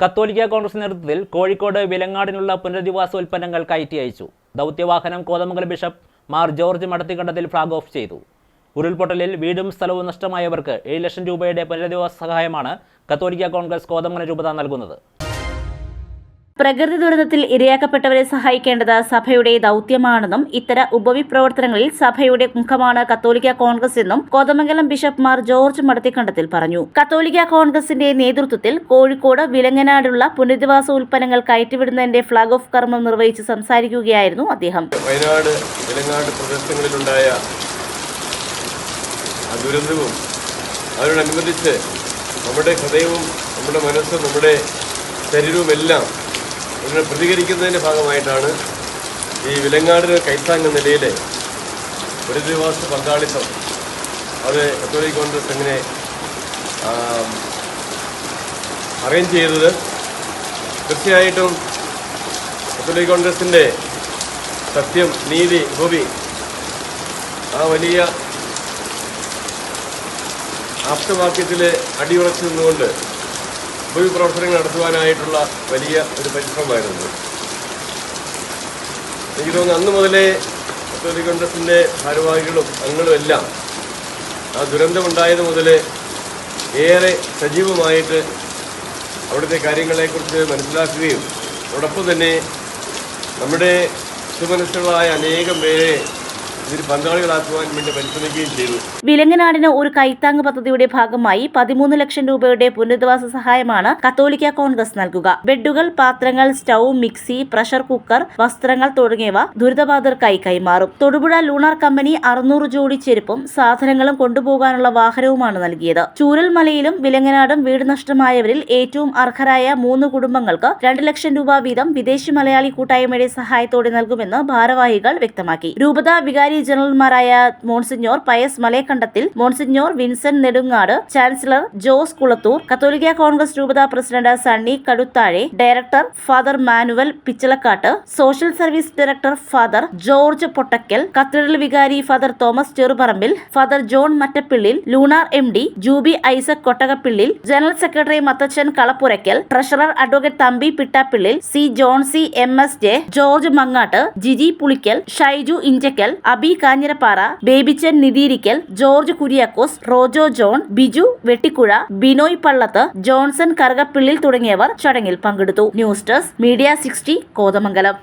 കത്തോലിക്ക കോൺഗ്രസ് നേതൃത്വത്തിൽ കോഴിക്കോട് വിലങ്ങാടിനുള്ള പുനരധിവാസ ഉൽപ്പന്നങ്ങൾ കയറ്റി അയച്ചു. ദൗത്യവാഹനം Kothamangalam bishop Mar George Madathikandathil flag off ചെയ്തു. ഉരുൾപൊട്ടലിൽ വീടും സ്ഥലവും നഷ്ടമായവർക്ക് ഏഴ് ലക്ഷം രൂപയുടെ പുനരധിവാസ സഹായമാണ് കത്തോലിക്ക കോൺഗ്രസ് കോതമംഗലം രൂപത നൽകുന്നത്. പ്രകൃതി ദുരന്തത്തിൽ ഇരയാക്കപ്പെട്ടവരെ സഹായിക്കേണ്ടത് സഭയുടെ ദൗത്യമാണെന്നും ഇത്തരം ഉപവിപ്രവർത്തനങ്ങളിൽ സഭയുടെ മുഖമാണ് കത്തോലിക്ക കോൺഗ്രസ് എന്നും കോതമംഗലം ബിഷപ്പ് മാർ ജോർജ് മടത്തിക്കണ്ടത്തിൽ പറഞ്ഞു. കത്തോലിക്ക കോൺഗ്രസിന്റെ നേതൃത്വത്തിൽ കോഴിക്കോട് വിലങ്ങനാടുള്ള പുനരധിവാസ ഉൽപ്പന്നങ്ങൾ കയറ്റിവിടുന്നതിന്റെ ഫ്ളാഗ് ഓഫ് കർമ്മം നിർവഹിച്ച് സംസാരിക്കുകയായിരുന്നു അദ്ദേഹം. വയനാട് വിലങ്ങാട് പ്രദേശങ്ങളിലുണ്ടായ ദുരന്തവും അതിനോടനുബന്ധിച്ച് നമ്മുടെ ഹൃദയവും നമ്മുടെ മനസ്സും നമ്മുടെ ശരീരവും എല്ലാം ഇതിനെ പ്രതികരിക്കുന്നതിന്റെ ഭാഗമായിട്ടാണ് ഈ വിലങ്ങാട് കൈത്താങ് നിലയിൽ ഒരു ദിവസ പങ്കാളിത്തം. അത് കത്തോലിക് കോൺഗ്രസ് എങ്ങനെ അറേഞ്ച് ചെയ്തത്. തീർച്ചയായിട്ടും കത്തോലിക് കോൺഗ്രസിന്റെ സത്യം നീതി ഭൂമി ആ വലിയ ആപ്തവാക്യത്തിൽ അടിയുറച്ചു നിന്നുകൊണ്ട് ഭൂമി പ്രവർത്തനങ്ങൾ നടത്തുവാനായിട്ടുള്ള വലിയ ഒരു പരിശ്രമമായിരുന്നു. എനിക്ക് തോന്നുന്നു അന്ന് മുതലേ കത്തോലിക് കോൺഗ്രസിന്റെ ഭാരവാഹികളും അംഗങ്ങളും എല്ലാം ആ ദുരന്തമുണ്ടായത് മുതൽ ഏറെ സജീവമായിട്ട് അവിടുത്തെ കാര്യങ്ങളെക്കുറിച്ച് മനസ്സിലാക്കുകയും അതോടൊപ്പം തന്നെ നമ്മുടെ സുമനസ്സുകളായ അനേകം പേരെ വിലങ്ങനാടിന് ഒരു കൈത്താങ് പദ്ധതിയുടെ ഭാഗമായി പതിമൂന്ന് ലക്ഷം രൂപയുടെ പുനരധിവാസ സഹായമാണ് കത്തോലിക്ക കോൺഗ്രസ് നൽകുക. ബെഡുകൾ പാത്രങ്ങൾ സ്റ്റൗ മിക്സി പ്രഷർ കുക്കർ വസ്ത്രങ്ങൾ തുടങ്ങിയവ ദുരിതബാധിതർക്കായി കൈമാറും. തൊടുപുഴ ലൂണാർ കമ്പനി അറുന്നൂറ് ജോഡി ചെരുപ്പും സാധനങ്ങളും കൊണ്ടുപോകാനുള്ള വാഹനവുമാണ് നൽകിയത്. ചൂരൽമലയിലും വിലങ്ങനാടും വീട് നഷ്ടമായവരിൽ ഏറ്റവും അർഹരായ മൂന്ന് കുടുംബങ്ങൾക്ക് രണ്ട് ലക്ഷം രൂപ വീതം വിദേശി മലയാളി കൂട്ടായ്മയുടെ സഹായത്തോടെ നൽകുമെന്ന് ഭാരവാഹികൾ വ്യക്തമാക്കി. രൂപത വികാരി ജനറൽമാരായ monsignor Pius Malayakkandathil monsignor Vincent Nedungad chancellor Jose Kulathur കത്തോലിക്ക കോൺഗ്രസ് രൂപതാ president Sunny Kaduthazhe director Father Manuel Pichalakkattu social service director Father George Pottakkal cathedral വികാരി Father Thomas Cheruparambil Father John Mattappillil Lunar M D Jubi Isaac Kottakappillil general secretary Mathachan Kalappurakkal treasurer advocate Thampi Pittappillil C Johnsy M S J George Mangattu Jiji Pulickal Shaiju Inchakkal Abi Kanjirappara Babychan Nithirikkal George Kuriakose Rojo John Biju Vettikuzha Binoy Pallath Johnson Karukappillil തുടങ്ങിയവർ ചടങ്ങിൽ പങ്കെടുത്തു. News desk media sixty Kothamangalam.